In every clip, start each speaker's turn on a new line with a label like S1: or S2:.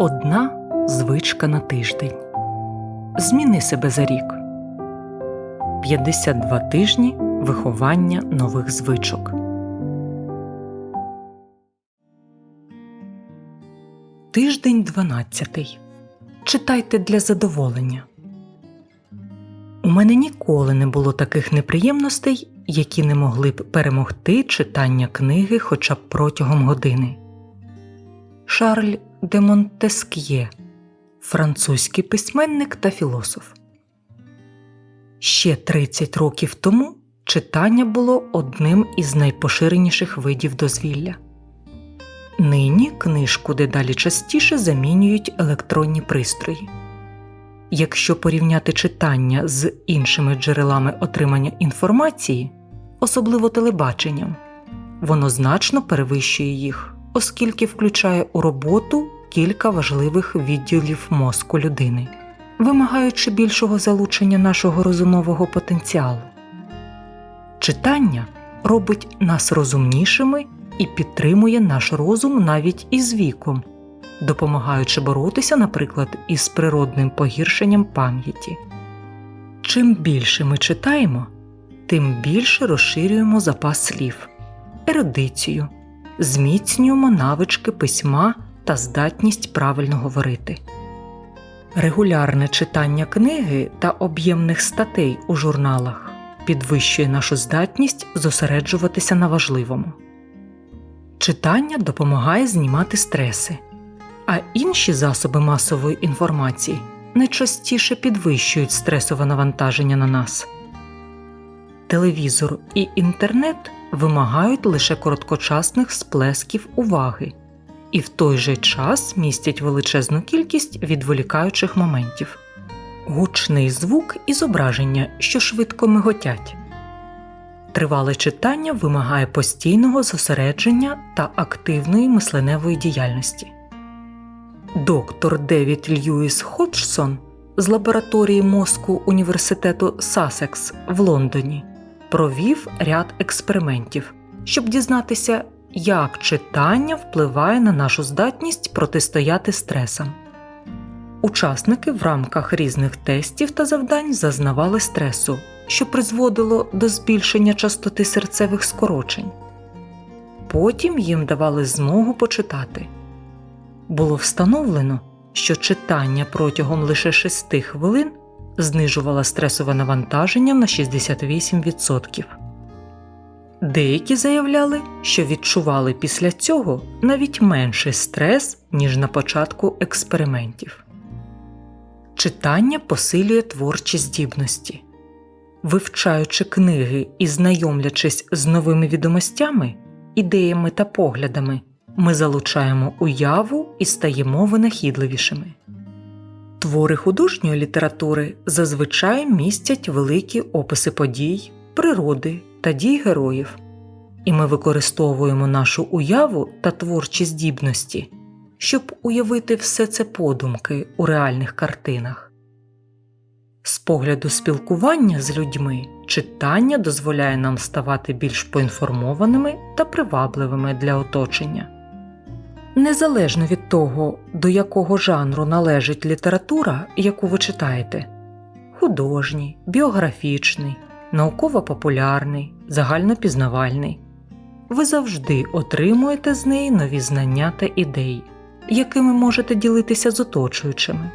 S1: Одна звичка на тиждень. Зміни себе за рік. 52 тижні виховання нових звичок. Тиждень 12. Читайте для задоволення. У мене ніколи не було таких неприємностей, які не могли б перемогти читання книги хоча б протягом години. Шарль де Монтеск'є, французький письменник та філософ. Ще 30 років тому читання було одним із найпоширеніших видів дозвілля. Нині книжку дедалі частіше замінюють електронні пристрої. Якщо порівняти читання з іншими джерелами отримання інформації, особливо телебаченням, воно значно перевищує їх, оскільки включає у роботу кілька важливих відділів мозку людини, вимагаючи більшого залучення нашого розумового потенціалу. Читання робить нас розумнішими і підтримує наш розум навіть із віком, допомагаючи боротися, наприклад, із природним погіршенням пам'яті. Чим більше ми читаємо, тим більше розширюємо запас слів, ерудицію, зміцнюємо навички письма та здатність правильно говорити. Регулярне читання книги та об'ємних статей у журналах підвищує нашу здатність зосереджуватися на важливому. Читання допомагає знімати стреси, а інші засоби масової інформації найчастіше підвищують стресове навантаження на нас. Телевізор і інтернет вимагають лише короткочасних сплесків уваги і в той же час містять величезну кількість відволікаючих моментів, гучний звук і зображення, що швидко миготять. Тривале читання вимагає постійного зосередження та активної мисленевої діяльності. Доктор Девід Льюіс Ходжсон з лабораторії мозку університету Сасекс в Лондоні провів ряд експериментів, щоб дізнатися, як читання впливає на нашу здатність протистояти стресам. Учасники в рамках різних тестів та завдань зазнавали стресу, що призводило до збільшення частоти серцевих скорочень. Потім їм давали змогу почитати. Було встановлено, що читання протягом лише 6 хвилин знижувало стресове навантаження на 68%. Деякі заявляли, що відчували після цього навіть менший стрес, ніж на початку експериментів. Читання посилює творчі здібності. Вивчаючи книги і знайомлячись з новими відомостями, ідеями та поглядами, ми залучаємо уяву і стаємо винахідливішими. Твори художньої літератури зазвичай містять великі описи подій, природи та дій героїв, і ми використовуємо нашу уяву та творчі здібності, щоб уявити все це подумки у реальних картинах. З погляду спілкування з людьми читання дозволяє нам ставати більш поінформованими та привабливими для оточення. Незалежно від того, до якого жанру належить література, яку ви читаєте художній, біографічний, науково-популярний, загальнопізнавальний, ви завжди отримуєте з неї нові знання та ідеї, якими можете ділитися з оточуючими.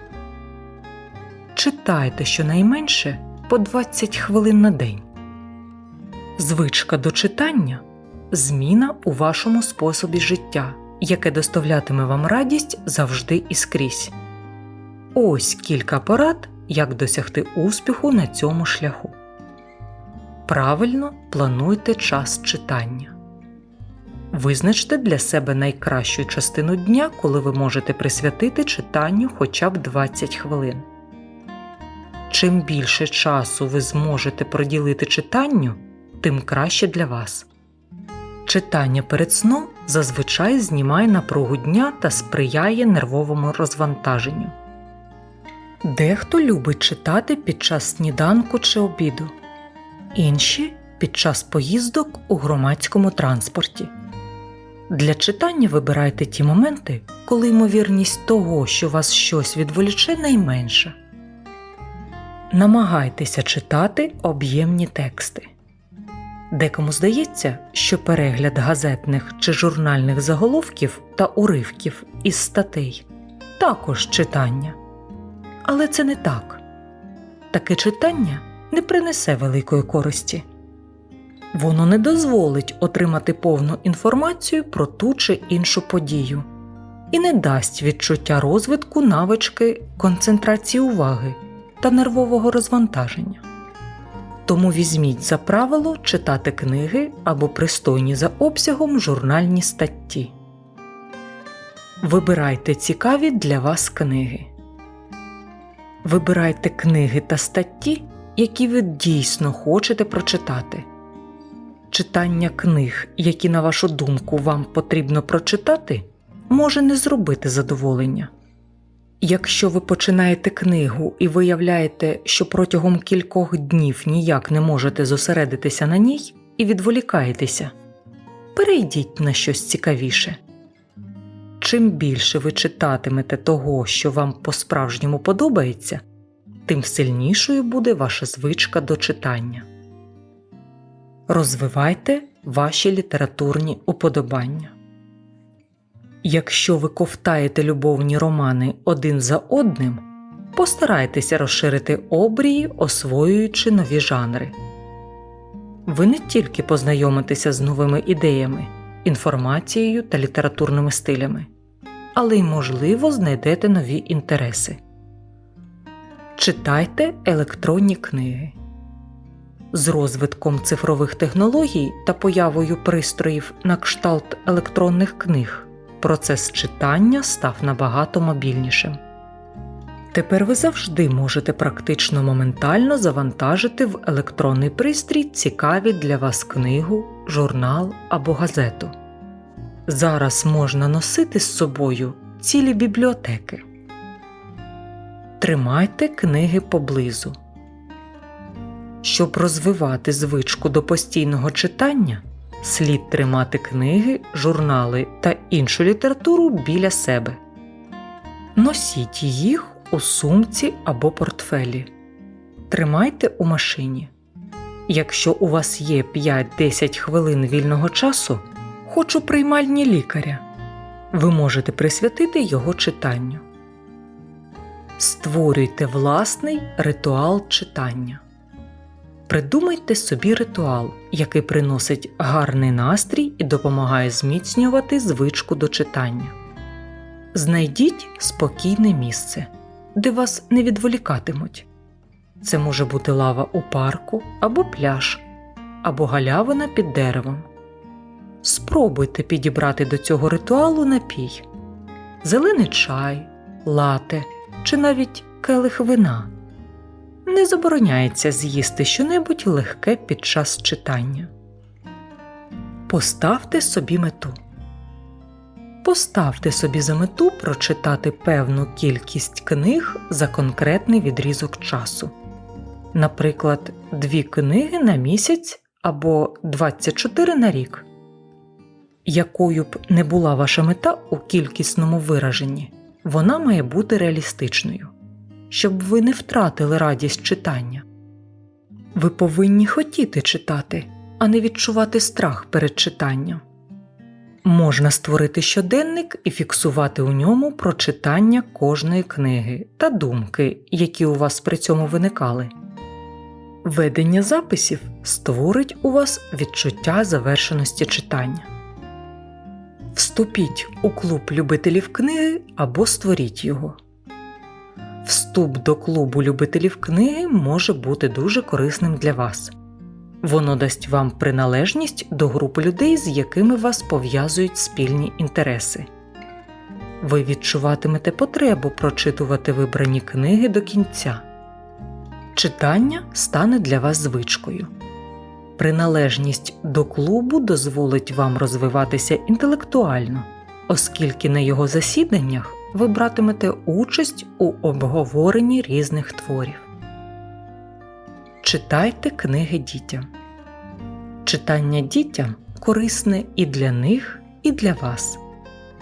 S1: Читайте щонайменше по 20 хвилин на день. Звичка до читання зміна у вашому способі життя, яке доставлятиме вам радість завжди і скрізь. Ось кілька порад, як досягти успіху на цьому шляху. Правильно плануйте час читання. Визначте для себе найкращу частину дня, коли ви можете присвятити читанню хоча б 20 хвилин. Чим більше часу ви зможете приділити читанню, тим краще для вас. Читання перед сном зазвичай знімає напругу дня та сприяє нервовому розвантаженню. Дехто любить читати під час сніданку чи обіду, інші під час поїздок у громадському транспорті. Для читання вибирайте ті моменти, коли ймовірність того, що вас щось відволіче, найменша. Намагайтеся читати об'ємні тексти. Декому здається, що перегляд газетних чи журнальних заголовків та уривків із статей також читання. Але це не так. Таке читання не принесе великої користі. Воно не дозволить отримати повну інформацію про ту чи іншу подію і не дасть відчуття розвитку навички концентрації уваги та нервового розвантаження. Тому візьміть за правило читати книги або пристойні за обсягом журнальні статті. Вибирайте цікаві для вас книги. Вибирайте книги та статті, які ви дійсно хочете прочитати. Читання книг, які, на вашу думку, вам потрібно прочитати, може не зробити задоволення. Якщо ви починаєте книгу і виявляєте, що протягом кількох днів ніяк не можете зосередитися на ній і відволікаєтеся, перейдіть на щось цікавіше. Чим більше ви читатимете того, що вам по-справжньому подобається, тим сильнішою буде ваша звичка до читання. Розвивайте ваші літературні уподобання. Якщо ви ковтаєте любовні романи один за одним, постарайтеся розширити обрії, освоюючи нові жанри. Ви не тільки познайомитеся з новими ідеями, інформацією та літературними стилями, але й, можливо, знайдете нові інтереси. Читайте електронні книги. З розвитком цифрових технологій та появою пристроїв на кшталт електронних книг процес читання став набагато мобільнішим. Тепер ви завжди можете практично моментально завантажити в електронний пристрій цікаві для вас книгу, журнал або газету. Зараз можна носити з собою цілі бібліотеки. Тримайте книги поблизу. Щоб розвивати звичку до постійного читання, слід тримати книги, журнали та іншу літературу біля себе. Носіть їх у сумці або портфелі. Тримайте у машині. Якщо у вас є 5-10 хвилин вільного часу, хоч у приймальні лікаря, ви можете присвятити його читанню. Створюйте власний ритуал читання. Придумайте собі ритуал, який приносить гарний настрій і допомагає зміцнювати звичку до читання. Знайдіть спокійне місце, де вас не відволікатимуть. Це може бути лава у парку або пляж, або галявина під деревом. Спробуйте підібрати до цього ритуалу напій, зелений чай, лате чи навіть келих вина. Не забороняється з'їсти щонебудь легке під час читання. Поставте собі мету. Поставте собі за мету прочитати певну кількість книг за конкретний відрізок часу. Наприклад, дві книги на місяць або 24 на рік. Якою б не була ваша мета у кількісному вираженні, вона має бути реалістичною щоб ви не втратили радість читання. Ви повинні хотіти читати, а не відчувати страх перед читанням. Можна створити щоденник і фіксувати у ньому прочитання кожної книги та думки, які у вас при цьому виникали. Ведення записів створить у вас відчуття завершеності читання. Вступіть у клуб любителів книги або створіть його. Вступ до клубу любителів книги може бути дуже корисним для вас. Воно дасть вам приналежність до групи людей, з якими вас пов'язують спільні інтереси. Ви відчуватимете потребу прочитувати вибрані книги до кінця. Читання стане для вас звичкою. Приналежність до клубу дозволить вам розвиватися інтелектуально, оскільки на його засіданнях ви братимете участь у обговоренні різних творів. Читайте книги дітям. Читання дітям корисне і для них, і для вас.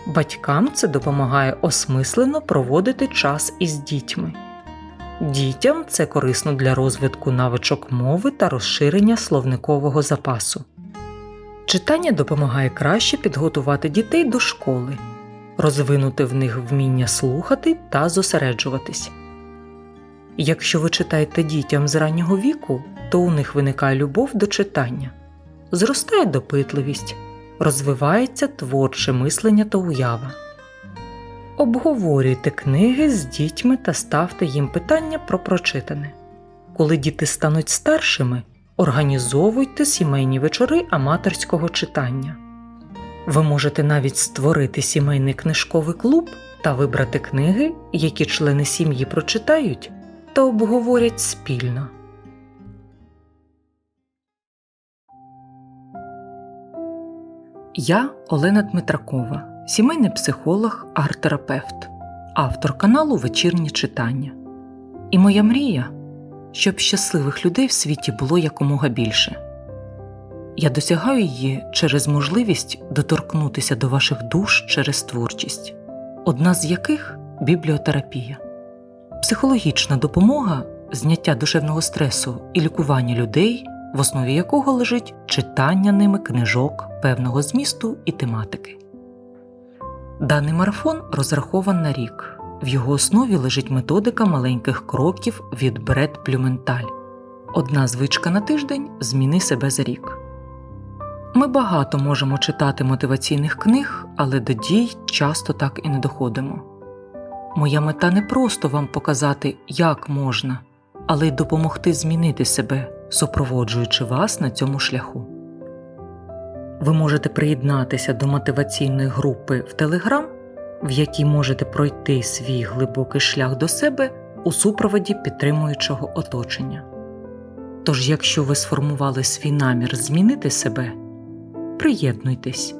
S1: Батькам це допомагає осмислено проводити час із дітьми. Дітям це корисно для розвитку навичок мови та розширення словникового запасу. Читання допомагає краще підготувати дітей до школи, розвинути в них вміння слухати та зосереджуватись. Якщо ви читаєте дітям з раннього віку, то у них виникає любов до читання, зростає допитливість, розвивається творче мислення та уява. Обговорюйте книги з дітьми та ставте їм питання про прочитане. Коли діти стануть старшими, організовуйте сімейні вечори аматорського читання. Ви можете навіть створити сімейний книжковий клуб та вибрати книги, які члени сім'ї прочитають та обговорять спільно. Я Олена Дмитракова, сімейний психолог, арт-терапевт, автор каналу Вечірнє читання. І моя мрія, щоб щасливих людей в світі було якомога більше. Я досягаю її через можливість доторкнутися до ваших душ через творчість, одна з яких бібліотерапія, психологічна допомога, зняття душевного стресу і лікування людей, в основі якого лежить читання ними книжок певного змісту і тематики. Даний марафон розрахован на рік. В його основі лежить методика маленьких кроків від Бред Плюменталь. Одна звичка на тиждень зміни себе за рік. Ми багато можемо читати мотиваційних книг, але до дій часто так і не доходимо. Моя мета не просто вам показати, як можна, але й допомогти змінити себе, супроводжуючи вас на цьому шляху. Ви можете приєднатися до мотиваційної групи в Telegram, в якій можете пройти свій глибокий шлях до себе у супроводі підтримуючого оточення. Тож, якщо ви сформували свій намір змінити себе, приєднуйтесь